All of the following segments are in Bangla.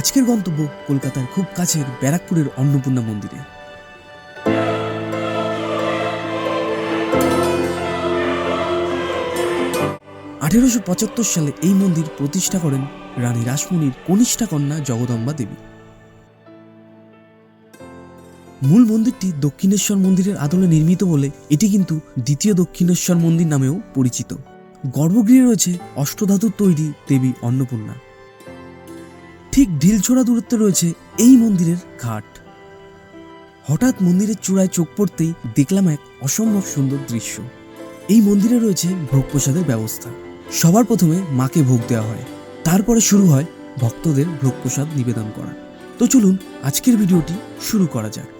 আজকের গন্তব্য কলকাতার খুব কাছের ব্যারাকপুরের অন্নপূর্ণা মন্দিরে। আঠেরোশো পঁচাত্তর সালে এই মন্দির প্রতিষ্ঠা করেন রানী রাসমণির কনিষ্ঠা কন্যা জগদম্বা দেবী। মূল মন্দিরটি দক্ষিণেশ্বর মন্দিরের আদলে নির্মিত বলে এটি কিন্তু দ্বিতীয় দক্ষিণেশ্বর মন্দির নামেও পরিচিত। গর্ভগৃহে রয়েছে অষ্টধাতুর তৈরি দেবী অন্নপূর্ণা। ঠিক ঢিলছোড়া দূরত্বে রয়েছে এই মন্দিরের ঘাট। হঠাৎ মন্দিরের চূড়ায় চোখ পড়তেই দেখলাম এক অসম্ভব সুন্দর দৃশ্য। এই মন্দিরে রয়েছে ভোগ প্রসাদের ব্যবস্থা। সবার প্রথমে মাকে ভোগ দেওয়া হয়। তারপরে শুরু হয় ভক্তদের ভোগ প্রসাদ নিবেদন করা। তো চলুন আজকের ভিডিওটি শুরু করা যাক।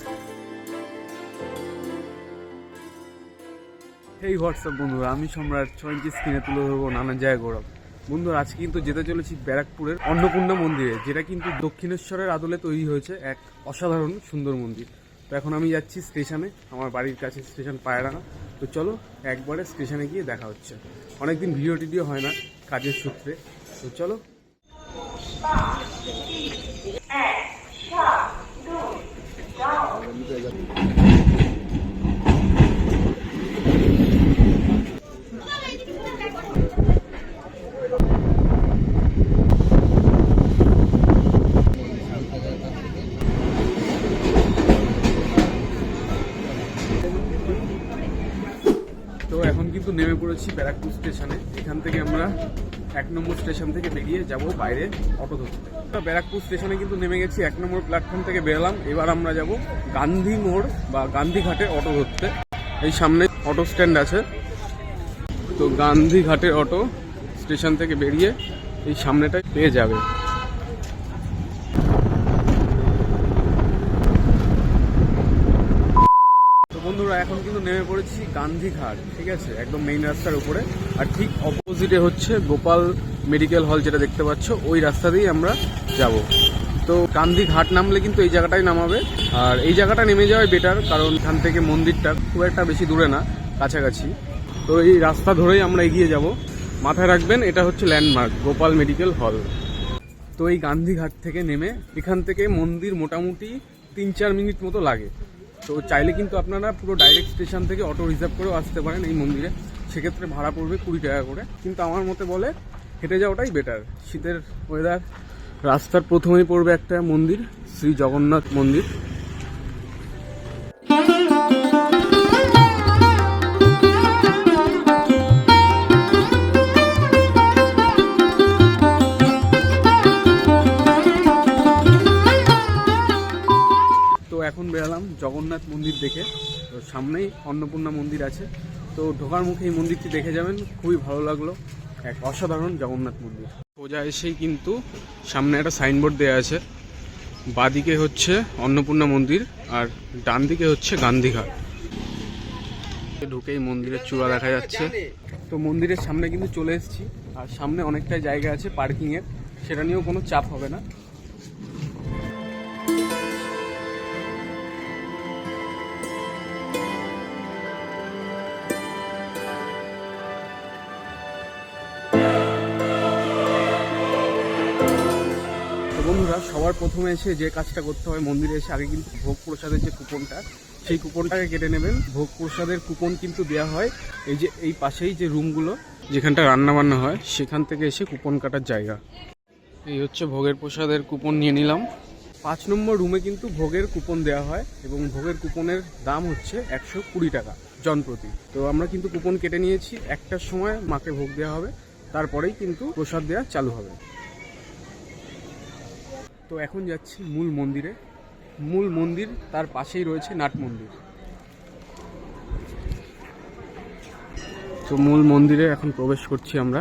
এই হোয়াটসঅ্যাপ বন্ধুরা, আমি সম্রাট, ছয় স্ক্রিনে তুলে ধরবো নানান জায়গায় গৌরব। বন্ধুরা, আজকে কিন্তু যেতে চলেছি ব্যারাকপুরের অন্নপূর্ণা মন্দিরে, যেটা কিন্তু দক্ষিণেশ্বরের আদলে তৈরি হয়েছে এক অসাধারণ সুন্দর মন্দির। তো এখন আমি যাচ্ছি স্টেশনে, আমার বাড়ির কাছে স্টেশন পায়রানা। তো চলো, একবারে স্টেশনে গিয়ে দেখা হচ্ছে। অনেকদিন ভিডিও টিডিও হয় না কাজের সূত্রে। তো চলো। তো এখন কিন্তু নেমে পড়েছি ব্যারাকপুর স্টেশনে। এখান থেকে আমরা এক নম্বর স্টেশন থেকে বেরিয়ে যাব বাইরে অটো ধরতে। তো ব্যারাকপুর স্টেশনে কিন্তু নেমে গেছি, এক নম্বর প্ল্যাটফর্ম থেকে বেরোলাম। এবার আমরা যাব গান্ধী মোড় বা গান্ধী ঘাটে অটো ধরতে। এই সামনে অটো স্ট্যান্ড আছে। তো গান্ধী ঘাটের অটো স্টেশন থেকে বেরিয়ে এই সামনেটায় পেয়ে যাবে তো বন্ধুরা এখন কিন্তু নেমে পড়েছি গান্ধী ঘাট ঠিক আছে? একদম মেইন রাস্তার উপরে। আর ঠিক অপোজিটে হচ্ছে গোপাল মেডিকেল হল যেটা দেখতে পাচ্ছ, ওই রাস্তা দিয়েই আমরা যাব। তো গান্ধী ঘাট নামলে কিন্তু এই জায়গাটাই নামাবে। আর এই জায়গাটা নেমে যাওয়াই বেটার কারণ এখান থেকে মন্দিরটা খুব একটা বেশি দূরে না, কাছাকাছি। তো এই রাস্তা ধরেই আমরা এগিয়ে যাব। মাথায় রাখবেন, এটা হচ্ছে ল্যান্ডমার্ক গোপাল মেডিকেল হল তো এই গান্ধীঘাট থেকে নেমে এখান থেকে মন্দির মোটামুটি তিন চার মিনিট মতো লাগে। তো চাইলে কিন্তু আপনারা পুরো ডাইরেক্ট স্টেশন থেকে অটো রিজার্ভ করেও আসতে পারেন এই মন্দিরে। সেক্ষেত্রে ভাড়া পড়বে কুড়ি টাকা করে। কিন্তু আমার মতে বলে হেঁটে যাওয়াটাই বেটার শীতের ওয়েদার রাস্তার প্রথমেই পড়বে একটা মন্দির, শ্রী জগন্নাথ মন্দির। বেরালাম জগন্নাথ মন্দির দেখে। তো সামনেই অন্নপূর্ণা মন্দির আছে। তো ঢোকার মুখে এই মন্দিরটি দেখে যাবেন, খুবই ভালো লাগল। এক অসাধারণ জগন্নাথ মন্দির। সোজা এসেই কিন্তু সামনে একটা সাইনবোর্ড দেওয়া আছে। বাদিকে হচ্ছে অন্নপূর্ণা মন্দির আর ডান দিকে হচ্ছে গান্ধীঘাট। ঢুকেই মন্দিরের চূড়া দেখা যাচ্ছে। তো মন্দিরের সামনে কিন্তু চলে এসেছি। আর সামনে অনেকটাই জায়গা আছে পার্কিংয়ের। সেটা নিয়েও কোনো চাপ হবে না। বন্ধুরা সবার প্রথমে এসে যে কাজটা করতে হয় মন্দিরে এসে আগে কিন্তু ভোগ প্রসাদের যে কুপনটা, সেই কুপনটাকে কেটে নেবেন। ভোগ প্রসাদের কুপন কিন্তু দেওয়া হয় এই যে, এই পাশেই যে রুমগুলো, যেখানটা রান্না বান্না হয়, সেখান থেকে এসে কুপন কাটার জায়গা। এই হচ্ছে ভোগের প্রসাদের কুপন নিয়ে নিলাম। পাঁচ নম্বর রুমে কিন্তু ভোগের কুপন দেওয়া হয় এবং ভোগের কুপনের দাম হচ্ছে একশো কুড়ি টাকা জনপ্রতি। তো আমরা কিন্তু কুপন কেটে নিয়েছি। একটার সময় মাকে ভোগ দেওয়া হবে, তারপরেই কিন্তু প্রসাদ দেওয়া চালু হবে। তো এখন যাচ্ছি মূল মন্দিরে। মূল মন্দির তার পাশেই রয়েছে নাট মন্দির। তো মূল মন্দিরে এখন প্রবেশ করছি আমরা।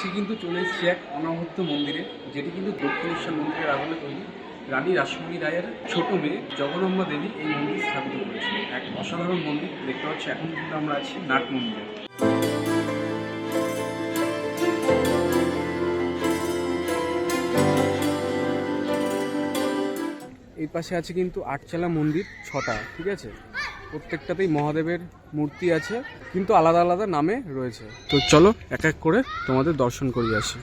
আজকে কিন্তু চলে এসেছি এক অনাহত মন্দিরে, যেটি কিন্তু দক্ষিণেশ্বর মন্দিরের আদলে তৈরি। রানী রাসমণি রায়ের ছোট মেয়ে জগদম্বা দেবী এই মন্দির স্থাপিত করেছিল এক অসাধারণ মন্দির দেখতে পাচ্ছি এখন কিন্তু আমরা আছি নাট মন্দিরে। এই পাশে আছে কিন্তু আটচালা মন্দির, ছটা, ঠিক আছে? প্রত্যেকটাতেই মহাদেবের মূর্তি আছে, কিন্তু আলাদা আলাদা নামে রয়েছে। তো চলো এক এক করে তোমাদের দর্শন করিয়ে আসি।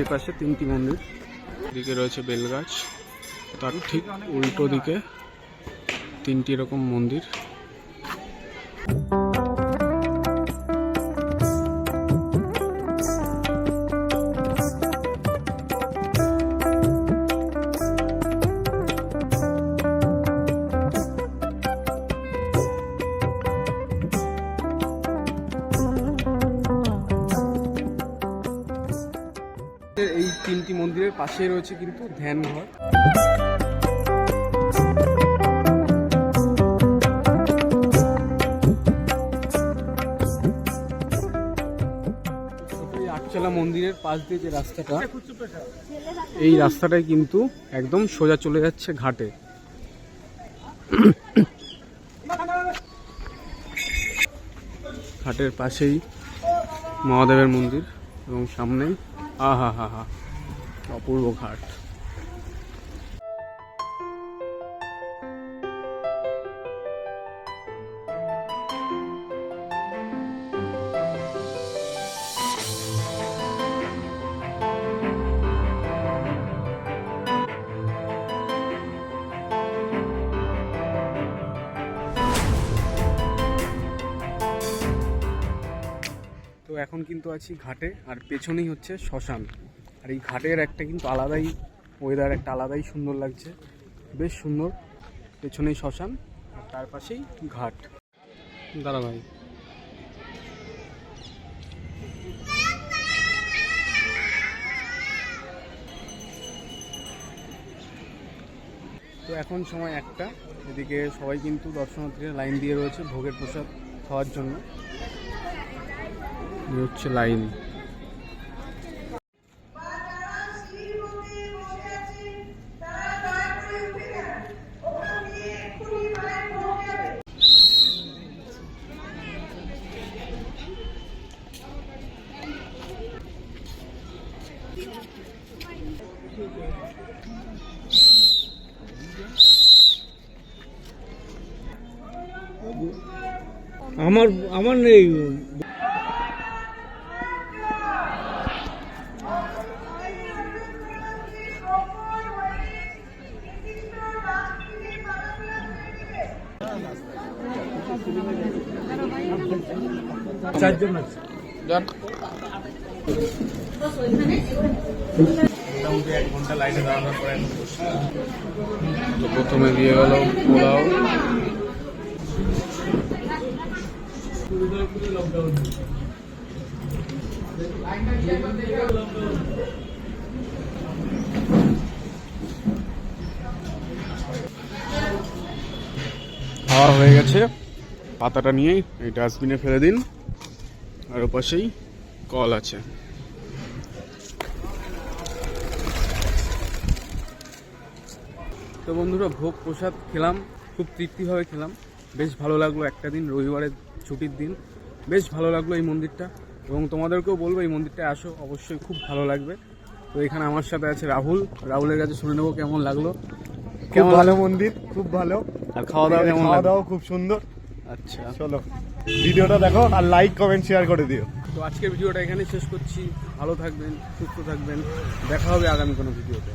এই পাশে তিনটি মন্দির। এদিকে রয়েছে বেলগাছ। তার ঠিক উল্টো দিকে তিনটি এরকম মন্দির। তিনটি মন্দিরের পাশে রয়েছে কিন্তু ধ্যান ঘর আটচালা মন্দিরের পাশ দিয়ে যে রাস্তাটা, এই রাস্তাটাই কিন্তু একদম সোজা চলে যাচ্ছে ঘাটে। ঘাটের পাশেই মহাদেবের মন্দির এবং সামনেই আহা হা হা। অপূর্ব ঘাট। তো এখন কিন্তু আছি ঘাটে আর পেছনেই হচ্ছে শ্মশান। আর এই ঘাটের একটা কিন্তু আলাদাই ওয়েদার একটা আলাদাই সুন্দর লাগছে। বেশ সুন্দর। পেছনেই শ্মশান, আর তার পাশেই ঘাট। দাঁড়া ভাই। তো এখন সময় একটা। এদিকে সবাই কিন্তু দর্শনার্থীরা লাইন দিয়ে রয়েছে ভোগের প্রসাদ খাওয়ার জন্য। হচ্ছে লাইন। আমার আমার নেই। চারজন আছে। মোটামুটি এক ঘণ্টা লাইনে দাঁড়ানোর পরে তো প্রথমে দিয়ে গেল পোলাও। খাওয়া হয়ে গেছে। পাতাটা নিয়েই এই ডাস্টবিনে ফেলে দিন। আর ওপাশেই কল আছে। তো বন্ধুরা, ভোগ প্রসাদ খেলাম। খুব তৃপ্তিভাবে খেলাম। বেশ ভালো লাগল একটা দিন। রবিবারের ছুটির দিন। বেশ ভালো লাগল এই মন্দিরটা এবং তোমাদেরকেও বলব এই মন্দিরটা আসো অবশ্যই খুব ভালো লাগবে। তো এখানে আমার সাথে আছে রাহুল। রাহুলের কাছে শুনে নেব কেমন লাগল। কেমন ভালো মন্দির খুব ভালো। আর খাওয়া দাওয়া কেমন খাওয়া দাওয়া খুব সুন্দর। আচ্ছা। চলো ভিডিওটা দেখো আর লাইক কমেন্ট শেয়ার করে দিও। তো আজকের ভিডিওটা এখানে শেষ করছি। ভালো থাকবেন সুস্থ থাকবেন। দেখা হবে আগামী কোনো ভিডিওতে।